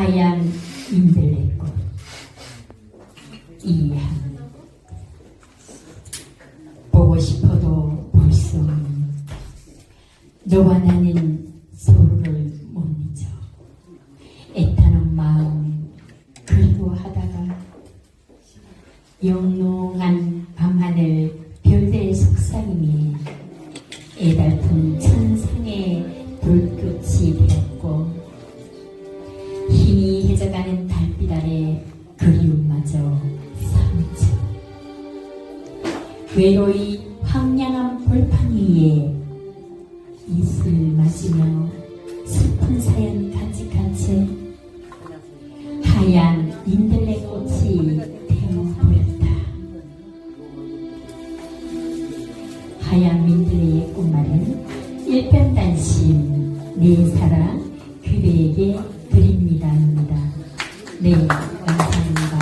하얀 인들레꽃 이한 보고 싶어도 볼 수 없는 너와 나는 서로를 못 잊어. 애타는 마음 그리고 하다가 영롱한 밤하늘 별들의 속삭임이 애달픈 외로이 황량한 벌판 위에 이슬 맞으며 슬픈 사연 간직한 채 하얀 인들레 꽃이 되어 보였다. 하얀 민들레의 꽃말은 일편단심 내 사랑 그대에게 드립니다입니다. 네, 감사합니다.